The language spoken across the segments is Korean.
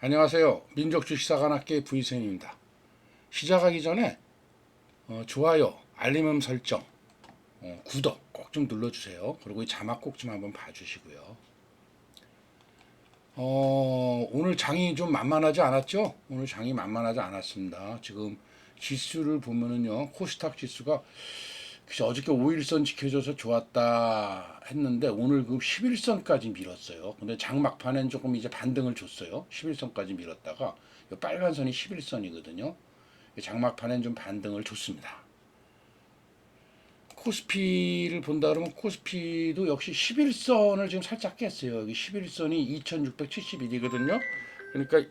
안녕하세요. 민족주식사관학계 부이센입니다. 시작하기 전에 어, 좋아요, 알림 설정, 어, 구독 꼭 좀 눌러주세요. 그리고 이 자막 꼭 좀 한번 봐주시고요. 어, 오늘 장이 좀 만만하지 않았죠? 오늘 장이 만만하지 않았습니다. 지금 지수를 보면은요, 코스닥 지수가 글쎄 어저께 5일선 지켜줘서 좋았다 했는데 오늘 그 11선까지 밀었어요. 근데 장막판엔 조금 이제 반등을 줬어요. 11선까지 밀었다가 이 빨간 선이 11선이거든요. 장막판엔 좀 반등을 줬습니다. 코스피를 본다 그러면 코스피도 역시 11선을 지금 살짝 깼어요. 여기 11선이 2671이거든요. 그러니까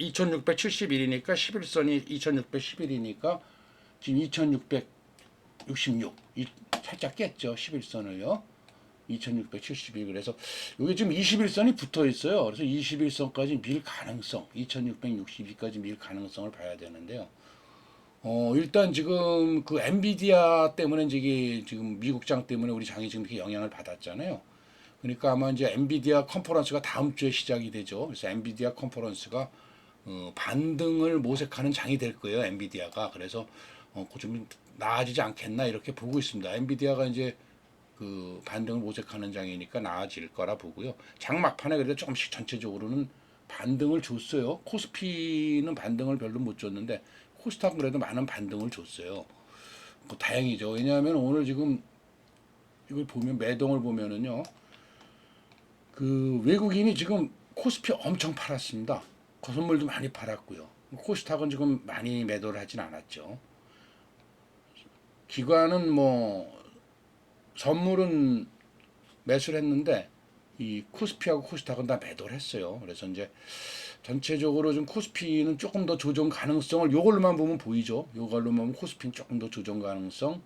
2671이니까 11선이 2611이니까 지금 2666 이, 살짝 깼죠. 11선을요. 2671 그래서 이게 지금 21선이 붙어 있어요. 그래서 21선까지 밀 가능성, 2662까지 밀 가능성을 봐야 되는데요. 어, 일단 지금 그 엔비디아 때문에 지금 미국장 때문에 우리 장이 지금 이렇게 영향을 받았잖아요. 그러니까 아마 이제 엔비디아 컨퍼런스가 다음 주에 시작이 되죠. 그래서 엔비디아 컨퍼런스가 어, 반등을 모색하는 장이 될 거예요. 엔비디아가 그래서 어, 그좀 나아지지 않겠나 이렇게 보고 있습니다. 엔비디아가 이제 그 반등을 모색하는 장이니까 나아질 거라 보고요. 장 막판에 그래도 조금씩 전체적으로는 반등을 줬어요. 코스피는 반등을 별로 못 줬는데 코스닥은 그래도 많은 반등을 줬어요. 뭐 다행이죠. 왜냐하면 오늘 지금 이걸 보면 매동을 보면은요. 그 외국인이 지금 코스피 엄청 팔았습니다. 거선물도 많이 팔았고요. 코스닥은 지금 많이 매도를 하진 않았죠. 기관은 뭐 선물은 매수를 했는데 이 코스피하고 코스닥은 다 매도를 했어요. 그래서 이제 전체적으로 좀 코스피는 조금 더 조정 가능성을 요걸로만 보면 보이죠. 요걸로만 보면 코스피는 조금 더 조정 가능성,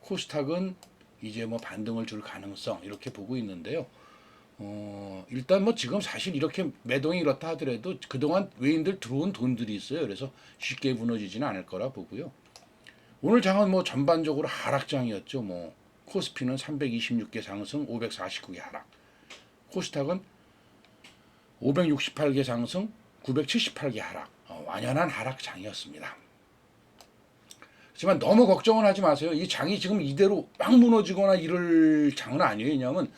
코스닥은 이제 뭐 반등을 줄 가능성 이렇게 보고 있는데요. 어, 일단 뭐 지금 사실 이렇게 매동이 이렇다 하더라도 그동안 외인들 들어온 돈들이 있어요. 그래서 쉽게 무너지지는 않을 거라 보고요. 오늘 장은 뭐 전반적으로 하락장이었죠. 뭐 코스피는 326개 상승, 549개 하락. 코스닥은 568개 상승, 978개 하락. 어, 완연한 하락장이었습니다. 하지만 너무 걱정은 하지 마세요. 이 장이 지금 이대로 막 무너지거나 이럴 장은 아니에요. 왜냐하면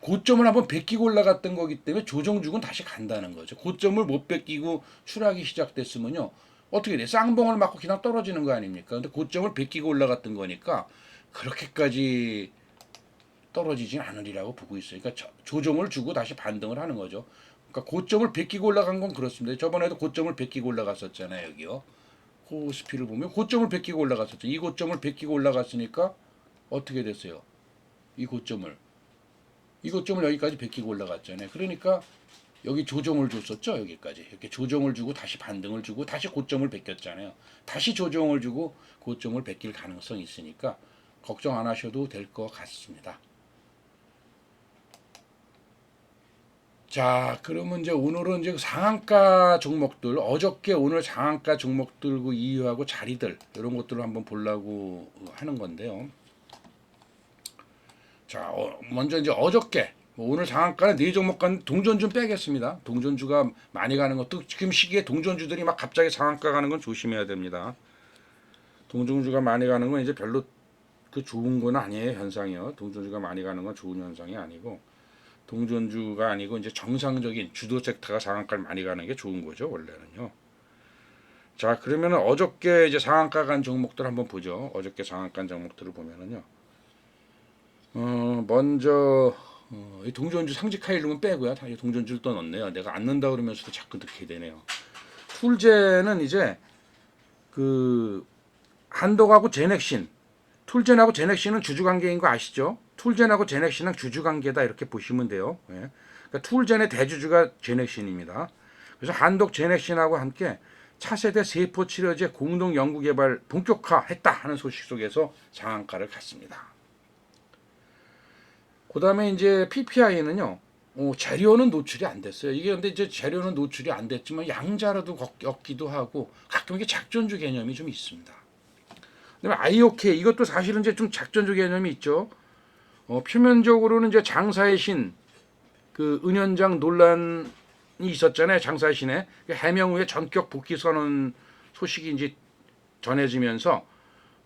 고점을 한번 베끼고 올라갔던 거기 때문에 조정죽은 다시 간다는 거죠. 고점을 못 베끼고 추락이 시작됐으면요. 어떻게 돼? 쌍봉을 맞고 그냥 떨어지는 거 아닙니까? 근데 고점을 베끼고 올라갔던 거니까 그렇게까지 떨어지진 않으리라고 보고 있어요. 그러니까 저- 조정을 주고 다시 반등을 하는 거죠. 그러니까 고점을 베끼고 올라간 건 그렇습니다. 저번에도 고점을 베끼고 올라갔었잖아요. 여기요. 코스피를 보면 고점을 베끼고 올라갔었죠. 이 고점을 베끼고 올라갔으니까 어떻게 됐어요? 이 고점을 이 고점을 여기까지 베끼고 올라갔잖아요. 그러니까 여기 조정을 줬었죠. 여기까지 이렇게 조정을 주고 다시 반등을 주고 다시 고점을 베꼈잖아요. 다시 조정을 주고 고점을 베낄 가능성이 있으니까 걱정 안 하셔도 될 것 같습니다. 자, 그러면 이제 오늘은 이제 상한가 종목들, 어저께 오늘 상한가 종목들 그 이유하고 자리들 이런 것들을 한번 보려고 하는 건데요. 자, 어, 먼저 이제 어저께 뭐 오늘 상한가는 네 종목 간 동전주 빼겠습니다. 동전주가 많이 가는 것도 지금 시기에 동전주들이 막 갑자기 상한가 가는 건 조심해야 됩니다. 동전주가 많이 가는 건 이제 별로 그 좋은 건 아니에요 현상이요. 동전주가 많이 가는 건 좋은 현상이 아니고 동전주가 아니고 이제 정상적인 주도 섹터가 상한가를 많이 가는 게 좋은 거죠 원래는요. 자 그러면 어저께 이제 상한가 간 종목들 한번 보죠. 어저께 상한가 간 종목들을 보면은요. 어 먼저 어, 이 동전주 상지카 이름은 빼고요. 다 이 동전주를 또 넣네요. 내가 안 넣는다 그러면서도 자꾸 넣게 되네요. 툴제는 이제 그 한독하고 제넥신 툴젠하고 제넥신은 주주 관계인 거 아시죠? 툴젠하고 제넥신은 주주 관계다 이렇게 보시면 돼요. 예. 그러니까 툴젠의 대주주가 제넥신입니다. 그래서 한독 제넥신하고 함께 차세대 세포 치료제 공동 연구 개발 본격화했다 하는 소식 속에서 상한가를 갔습니다. 그 다음에 이제 PPI는요. 어, 재료는 노출이 안 됐어요. 이게 근데 이제 재료는 노출이 안 됐지만 양자라도 엮기도 하고 가끔 이게 작전주 개념이 좀 있습니다. 그다음에 IOK 이것도 사실은 이제 좀 작전주 개념이 있죠. 어, 표면적으로는 이제 장사의 신 그 은현장 논란 있었잖아요. 장사신에 그 해명 후에 전격 복귀 선언 소식이 이제 전해지면서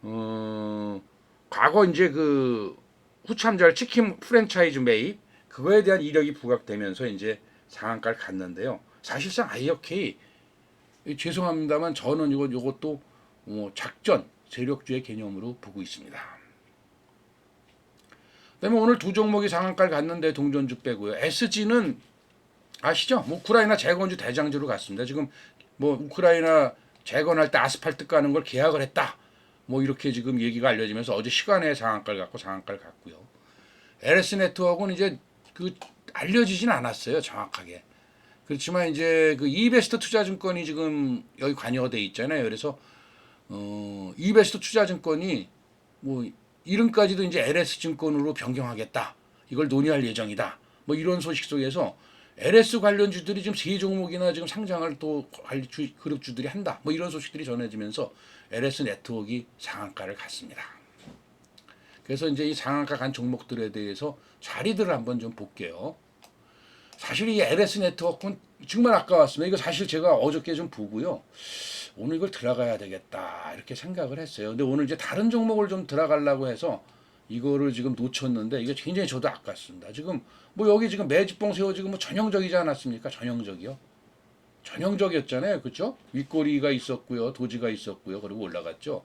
어, 과거 이제 그 후참잘 치킨 프랜차이즈 매입 그거에 대한 이력이 부각되면서 이제 상한가를 갔는데요. 사실상 IOK 죄송합니다만 저는 이거 이것도 어, 작전 세력주의 개념으로 보고 있습니다. 그다음에 오늘 두 종목이 상한가를 갔는데 동전주 빼고요. SG는 아시죠? 뭐 우크라이나 재건주 대장주로 갔습니다. 지금 뭐 우크라이나 재건할 때 아스팔트 까는 걸 계약을 했다. 뭐 이렇게 지금 얘기가 알려지면서 어제 시간에 상한가를 갖고 상한가를 갔고요. LS 네트워크는 이제 그 알려지진 않았어요. 정확하게. 그렇지만 이제 그 이베스트 투자증권이 지금 여기 관여가 돼 있잖아요. 그래서 어 이베스트 투자증권이 뭐 이름까지도 이제 LS 증권으로 변경하겠다. 이걸 논의할 예정이다. 뭐 이런 소식 속에서 LS 관련주들이 지금 세 종목이나 지금 상장을 또 관리 주, 그룹주들이 한다. 뭐 이런 소식들이 전해지면서 LS 네트워크가 상한가를 갔습니다. 그래서 이제 이 상한가 간 종목들에 대해서 자리들을 한번 좀 볼게요. 사실 이 LS 네트워크는 정말 아까웠습니다. 이거 사실 제가 어저께 좀 보고요. 오늘 이걸 들어가야 되겠다 이렇게 생각을 했어요. 근데 오늘 이제 다른 종목을 좀 들어가려고 해서 이거를 지금 놓쳤는데 이게 굉장히 저도 아깝습니다. 지금 뭐 여기 지금 매집봉 세워 지금 뭐 전형적이지 않았습니까? 전형적이요. 전형적이었잖아요. 그렇죠? 윗꼬리가 있었고요. 도지가 있었고요. 그리고 올라갔죠.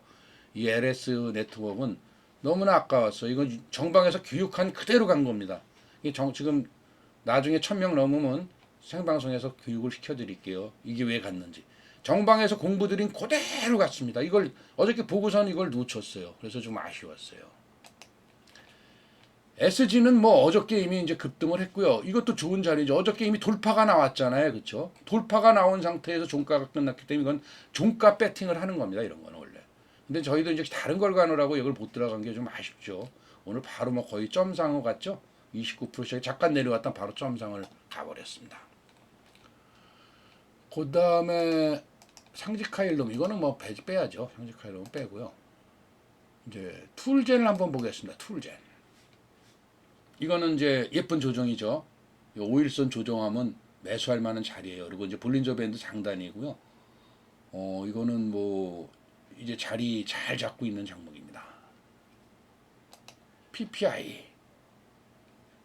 이 LS 네트워크는 너무나 아까웠어요. 이건 정방에서 교육한 그대로 간 겁니다. 이게 정, 지금 나중에 천 명 넘으면 생방송에서 교육을 시켜드릴게요. 이게 왜 갔는지. 정방에서 공부 드린 그대로 갔습니다. 이걸 어저께 보고선 이걸 놓쳤어요. 그래서 좀 아쉬웠어요. SG는 뭐 어저께 이미 이제 급등을 했고요. 이것도 좋은 자리죠. 어저께 이미 돌파가 나왔잖아요. 그렇죠? 돌파가 나온 상태에서 종가가 끝났기 때문에 이건 종가 배팅을 하는 겁니다. 이런 거는 원래. 근데 저희도 이제 다른 걸 가느라고 이걸 못 들어간 게 좀 아쉽죠. 오늘 바로 뭐 거의 점상으로 갔죠. 29%씩 잠깐 내려갔다 바로 점상을 가버렸습니다. 그 다음에 상지카일룸 이거는 뭐 배, 빼야죠. 상지카일룸 빼고요. 이제 툴젠을 한번 보겠습니다. 툴젠. 이거는 이제 예쁜 조정이죠. 이 오일선 조정하면 매수할 만한 자리예요. 그리고 이제 볼린저 밴드 장단이고요. 어 이거는 뭐 이제 자리 잘 잡고 있는 종목입니다. PPI.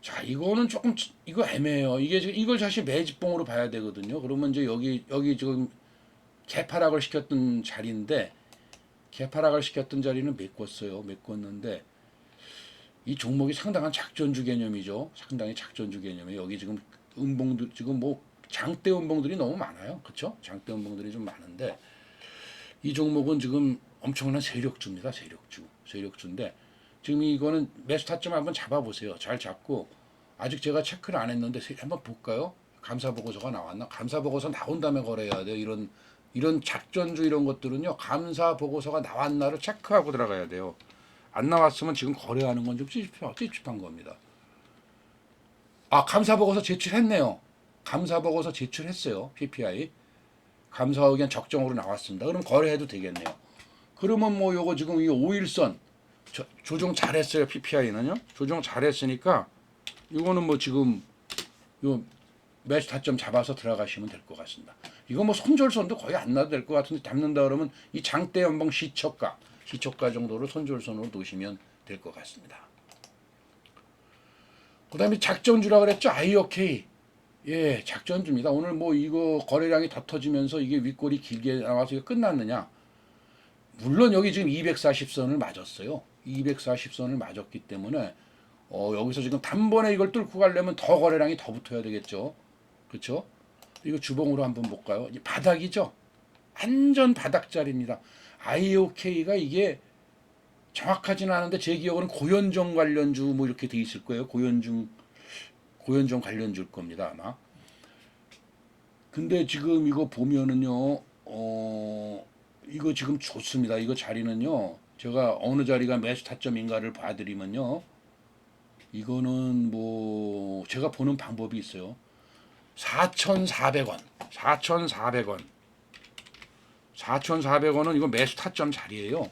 자 이거는 조금 치- 이거 애매해요. 이게 지금 이걸 사실 매집봉으로 봐야 되거든요. 그러면 이제 여기 여기 지금 개파락을 시켰던 자리인데 개파락을 시켰던 자리는 메꿨어요. 메꿨는데 이 종목이 상당한 작전주 개념이죠. 상당히 작전주 개념이에요. 여기 지금 음봉들 지금 뭐 장대 음봉들이 너무 많아요. 그렇죠? 장대 음봉들이 좀 많은데 이 종목은 지금 엄청난 세력주입니다. 세력주. 세력주인데 지금 이거는 매수 타점 한번 잡아 보세요. 잘 잡고 아직 제가 체크를 안 했는데 세- 한번 볼까요? 감사 보고서가 나왔나? 감사 보고서 나온 다음에 거래해야 돼요. 이런 이런 작전주 이런 것들은요. 감사 보고서가 나왔나를 체크하고 들어가야 돼요. 안 나왔으면 지금 거래하는 건 좀 찝찝한, 찝찝한 겁니다. 아 감사 보고서 제출했네요. 감사 보고서 제출했어요. PPI 감사 의견 적정으로 나왔습니다. 그럼 거래해도 되겠네요. 그러면 뭐 요거 지금 이 5일선 저, 조정 잘했어요. PPI는요. 조정 잘했으니까 이거는 뭐 지금 요 매수 타점 잡아서 들어가시면 될 것 같습니다. 이거 뭐 손절선도 거의 안 나도 될 것 같은데 잡는다 그러면 이 장대 연봉 시초가 시초가 정도로 손절선으로 놓으시면 될 것 같습니다. 그 다음에 작전주라 그랬죠. IOK. 예, 작전주입니다. 오늘 뭐 이거 거래량이 더 터지면서 이게 윗골이 길게 나와서 이게 끝났느냐? 물론 여기 지금 240선을 맞았어요. 240선을 맞았기 때문에 어, 여기서 지금 단번에 이걸 뚫고 가려면 더 거래량이 더 붙어야 되겠죠. 그렇죠? 이거 주봉으로 한번 볼까요? 이 바닥이죠. 완전 바닥자리입니다. IOK가 이게 정확하지는 않은데 제 기억으로는 고연정 관련주 뭐 이렇게 돼 있을 거예요. 고연중 고연정 관련주일 겁니다 아마. 근데 지금 이거 보면은요, 어 이거 지금 좋습니다. 이거 자리는요, 제가 어느 자리가 매수 타점인가를 봐드리면요, 이거는 뭐 제가 보는 방법이 있어요. 4,400원, 4,400원, 4,400원은 이거 매수 타점 자리예요.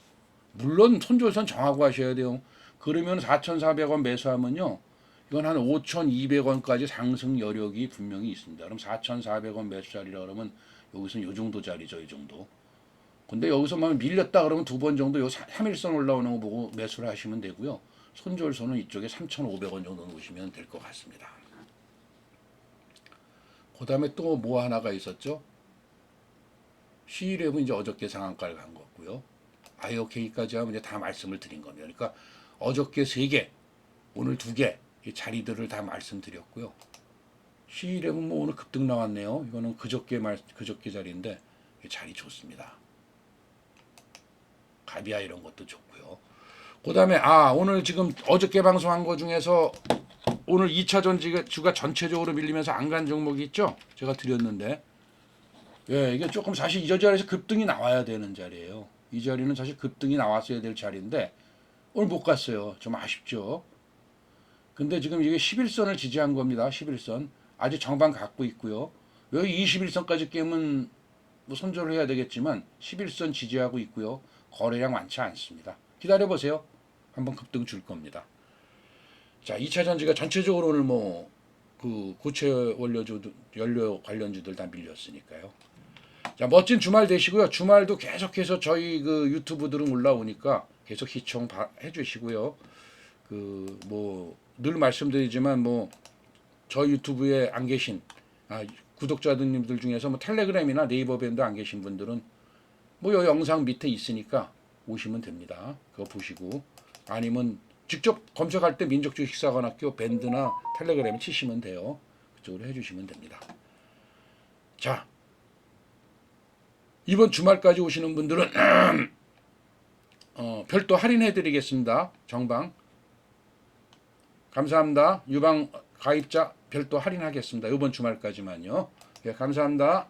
물론 손절선 정하고 하셔야 돼요. 그러면 4,400원 매수하면요. 이건 한 5,200원까지 상승 여력이 분명히 있습니다. 그럼 4,400원 매수 자리라 그러면 여기서는 요 정도 자리죠, 이 정도. 근데 여기서 막 밀렸다 그러면 두 번 정도 요 3일선 올라오는 거 보고 매수를 하시면 되고요. 손절선은 이쪽에 3,500원 정도 놓으시면 될 것 같습니다. 그 다음에 또 뭐 하나가 있었죠? C11은 이제 어저께 상한가를 간 거고요. IOK까지 하면 이제 다 말씀을 드린 겁니다. 그러니까 어저께 세 개, 오늘 두 개, 이 자리들을 다 말씀드렸고요. C11은 뭐 오늘 급등 나왔네요. 이거는 그저께 말 그저께 자리인데 이 자리 좋습니다. 가비아 이런 것도 좋고요. 그 다음에 아 오늘 지금 어저께 방송한 거 중에서 오늘 2차 전지가 주가 전체적으로 밀리면서 안 간 종목이 있죠? 제가 드렸는데 예, 이게 조금 사실 이 자리에서 급등이 나와야 되는 자리예요. 이 자리는 사실 급등이 나왔어야 될 자리인데 오늘 못 갔어요. 좀 아쉽죠. 근데 지금 이게 11선을 지지한 겁니다. 11선. 아직 정방 갖고 있고요. 여기 21선까지 깨면 뭐 손절을 해야 되겠지만 11선 지지하고 있고요. 거래량 많지 않습니다. 기다려 보세요. 한번 급등 줄 겁니다. 자, 2차 전지가 전체적으로 오늘 뭐 그 고체 원료주 연료 관련주들 다 밀렸으니까요. 자, 멋진 주말 되시고요. 주말도 계속해서 저희 그 유튜브들은 올라오니까 계속 시청 바- 해주시고요. 그 뭐 늘 말씀드리지만 뭐저 유튜브에 안 계신 아, 구독자님들 중에서 뭐 텔레그램이나 네이버 밴드 안 계신 분들은 뭐 요 영상 밑에 있으니까 오시면 됩니다. 그거 보시고 아니면 직접 검색할 때 민족주 식사관학교 밴드나 텔레그램 치시면 돼요. 그쪽으로 해주시면 됩니다. 자, 이번 주말까지 오시는 분들은 어, 별도 할인해 드리겠습니다. 정방 감사합니다. 유방 가입자 별도 할인하겠습니다. 이번 주말까지만요. 예, 감사합니다.